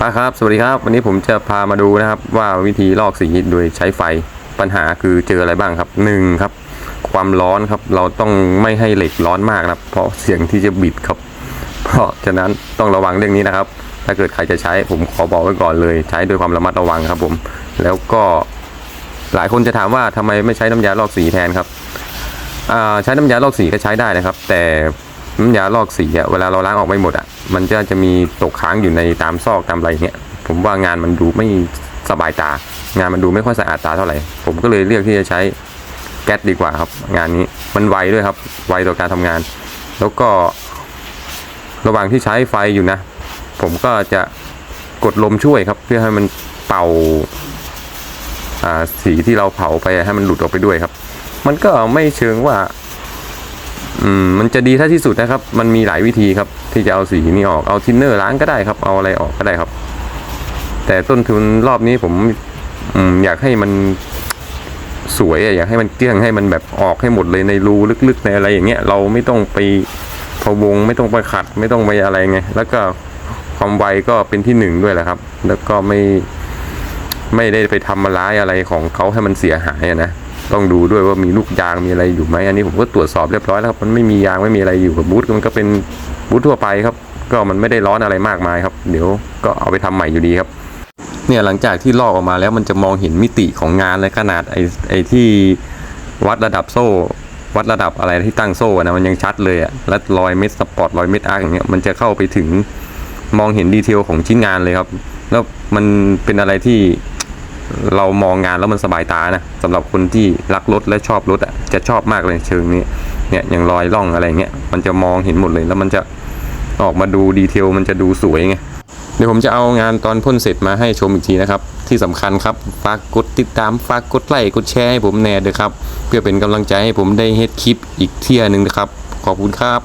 ป้าครับ สวัสดีครับ วันนี้ผมจะพามาดูนะครับ ว่าวิธีลอกสีโดยใช้ไฟปัญหาคือเจออะไรบ้างครับหนึ่งครับ ความร้อนครับ เราต้องไม่ให้เหล็กร้อนมากนะครับ เพราะเสี่ยงที่จะบิดครับ เพราะฉะนั้นต้องระวังเรื่องนี้นะครับ ถ้าเกิดใครจะใช้ผมขอบอกไว้ก่อนเลย ใช้ด้วยความระมัดระวังครับ ผม แล้วก็หลายคนจะถามว่าทำไมไม่ใช้น้ำยาลอกสีแทนครับใช้น้ำยาลอกสีก็ใช้ได้นะครับ แต่ น้ำยาลอกสีอะเวลาเราล้างออกไม่หมดอะมันจะจะมีตกค้างอยู่ในตามซอกตามอะไรเงี้ยผมว่างานมันดูไม่สบายตา งานมันดูไม่ค่อยสะอาดตาเท่าไหร่ ผมก็เลยเลือกที่จะใช้แก๊สดีกว่าครับ งานนี้มันไวด้วยครับ ไวต่อการทำงาน แล้วก็ ระหว่างที่ใช้ไฟอยู่นะ ผมก็จะกดลมช่วยครับ เพื่อให้มันเป่าสีที่เราเผาไปให้มันหลุดออกไปด้วยครับ มันก็ไม่เชิงว่า อืมมันจะดีถ้าที่สุดนะครับ มันมีหลายวิธีครับ ที่จะเอาสีนี้ออกเอาทินเนอร์ล้างก็ได้ครับ เอาอะไรออกก็ได้ครับ แต่ต้นทุนรอบนี้ผมอืมอยากให้มันสวยอะอยากให้มันเกลี้ยงให้มันแบบออกให้หมดเลยในรูลึกๆในอะไรอย่างเงี้ยเราไม่ต้องไปพะวงไม่ต้องไปขัด ไม่ต้องไปอะไรไงแล้วก็ความไวก็เป็นที่หนึ่งด้วยแหละครับ แล้วก็ไม่ไม่ได้ไปทำมาร้ายอะไรของเขาให้มันเสียหายนะ ต้องดูด้วยว่ามีลูกยางมีอะไรอยู่ไหมอันนี้ผมก็ตรวจสอบเรียบร้อยแล้วครับมันไม่มียางไม่มีอะไรอยู่กับบูธมันก็เป็นบูธทั่วไปครับ ก็มันไม่ได้ร้อนอะไรมากมายครับ เดี๋ยวก็เอาไปทำใหม่อยู่ดีครับเนี่ยหลังจากที่ลอกออกมาแล้วมันจะมองเห็นมิติของงานและขนาดไอ้ไอ้ที่วัดระดับโซ่ วัดระดับอะไรที่ตั้งโซ่นะมันยังชัดเลยอะและรอยเม็ดสปอตรอยเม็ดอาร์อย่างเงี้ยมันจะเข้าไปถึงมองเห็นดีเทลของชิ้นงานเลยครับ แล้วมันเป็นอะไรที่ เรามองงานแล้วมันสบายตานะสำหรับคนที่รักรถและชอบรถอะจะชอบมากเลยเชิงนี้เนี่ยอย่างรอยร่องอะไรเงี้ยมันจะมองเห็นหมดเลยแล้วมันจะออกมาดูดีเทลมันจะดูสวยไงเดี๋ยวผมจะเอางานตอนพ่นเสร็จมาให้ชมอีกทีนะครับ ที่สำคัญครับฝากกดติดตามฝากกดไลค์กดแชร์ให้ผมแน่เด้วยครับ เพื่อเป็นกำลังใจให้ผมได้เฮ็ดคลิปอีกเที่ยหนึ่งนะครับ ขอบคุณครับ